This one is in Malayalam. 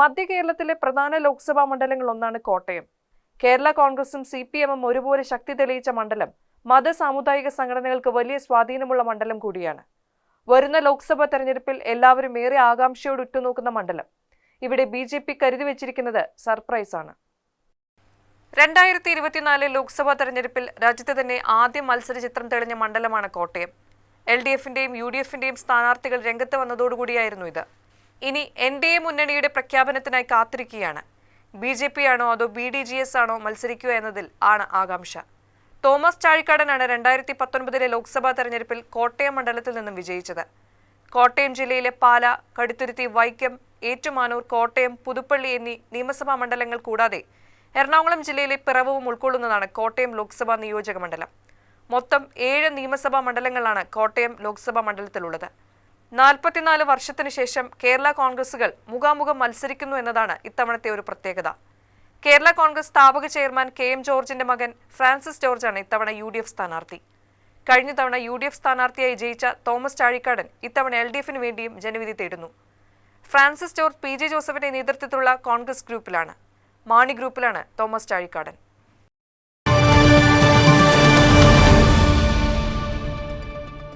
മധ്യ കേരളത്തിലെ പ്രധാന ലോക്സഭാ മണ്ഡലങ്ങൾ ഒന്നാണ് കോട്ടയം. കേരള കോൺഗ്രസും സി പി എമ്മും ഒരുപോലെ ശക്തി തെളിയിച്ച മണ്ഡലം മത സാമുദായിക സംഘടനകൾക്ക് വലിയ സ്വാധീനമുള്ള മണ്ഡലം കൂടിയാണ്. വരുന്ന ലോക്സഭാ തെരഞ്ഞെടുപ്പിൽ എല്ലാവരും ഏറെ ആകാംക്ഷയോട് ഉറ്റുനോക്കുന്ന മണ്ഡലം. ഇവിടെ ബി ജെ പി കരുതി വെച്ചിരിക്കുന്നത് സർപ്രൈസാണ് രണ്ടായിരത്തി ഇരുപത്തിനാല് ലോക്സഭാ തെരഞ്ഞെടുപ്പിൽ രാജ്യത്തെ തന്നെ ആദ്യ മത്സര ചിത്രം തെളിഞ്ഞ മണ്ഡലമാണ് കോട്ടയം. എൽ ഡി എഫിന്റെയും യു ഡി എഫിന്റെയും സ്ഥാനാർത്ഥികൾ രംഗത്ത് വന്നതോടുകൂടിയായിരുന്നു ഇത്. ഇനി എൻ ഡി എ മുന്നണിയുടെ പ്രഖ്യാപനത്തിനായി കാത്തിരിക്കുകയാണ്. ബി ജെ പി ആണോ അതോ ബി ഡി ജി എസ് ആണോ മത്സരിക്കുക എന്നതിൽ ആണ് ആകാംക്ഷ. തോമസ് ചാഴിക്കാടനാണ് രണ്ടായിരത്തി പത്തൊൻപതിലെ ലോക്സഭാ തെരഞ്ഞെടുപ്പിൽ കോട്ടയം മണ്ഡലത്തിൽ നിന്നും വിജയിച്ചത്. കോട്ടയം ജില്ലയിലെ പാല കടുത്തുരുത്തി വൈക്കം ഏറ്റുമാനൂർ കോട്ടയം പുതുപ്പള്ളി എന്നീ നിയമസഭാ മണ്ഡലങ്ങൾ കൂടാതെ എറണാകുളം ജില്ലയിലെ പിറവവും ഉൾക്കൊള്ളുന്നതാണ് കോട്ടയം ലോക്സഭാ നിയോജക മണ്ഡലം. മൊത്തം ഏഴ് നിയമസഭാ മണ്ഡലങ്ങളാണ് കോട്ടയം ലോക്സഭാ മണ്ഡലത്തിലുള്ളത്. നാൽപ്പത്തിനാല് വർഷത്തിനു ശേഷം കേരള കോൺഗ്രസുകൾ മുഖാമുഖം മത്സരിക്കുന്നു എന്നതാണ് ഇത്തവണത്തെ ഒരു പ്രത്യേകത. കേരള കോൺഗ്രസ് സ്ഥാപക ചെയർമാൻ കെ എം ജോർജിന്റെ മകൻ ഫ്രാൻസിസ് ജോർജാണ് ഇത്തവണ യു ഡി എഫ് സ്ഥാനാർത്ഥി. കഴിഞ്ഞ തവണ യു ഡി എഫ് സ്ഥാനാർത്ഥിയായി ജയിച്ച തോമസ് ചാഴിക്കാടൻ ഇത്തവണ എൽ ഡി എഫിന് വേണ്ടിയും ജനവിധി തേടുന്നു. ഫ്രാൻസിസ് ജോർജ് പി ജെ ജോസഫിന്റെ നേതൃത്വത്തിലുള്ള കോൺഗ്രസ് ഗ്രൂപ്പിലാണ് മാണി ഗ്രൂപ്പിലാണ് തോമസ് ചാഴിക്കാടൻ.